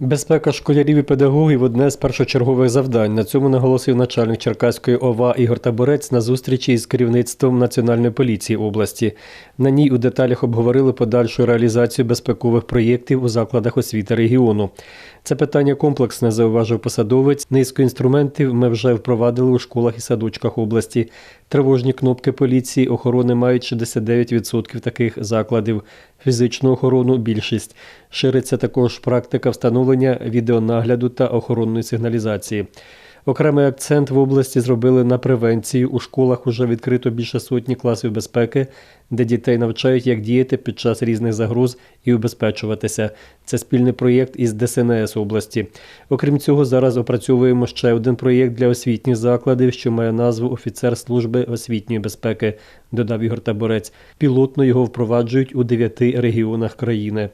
Безпека школярів і педагогів одне з першочергових завдань. На цьому наголосив начальник Черкаської ОВА Ігор Таборець на зустрічі із керівництвом Національної поліції області. На ній у деталях обговорили подальшу реалізацію безпекових проєктів у закладах освіти регіону. Це питання комплексне, зауважив посадовець. Низку інструментів ми вже впровадили у школах і садочках області. Тривожні кнопки поліції охорони мають 69% таких закладів. Фізичну охорону більшість. Шириться також практика встановлення відеонагляду та охоронної сигналізації. Окремий акцент в області зробили на превенцію. У школах уже відкрито більше сотні класів безпеки, де дітей навчають, як діяти під час різних загроз і убезпечуватися. Це спільний проєкт із ДСНС області. Окрім цього, зараз опрацьовуємо ще один проєкт для освітніх закладів, що має назву Офіцер служби освітньої безпеки, додав Ігор Таборець. Пілотно його впроваджують у дев'яти регіонах країни.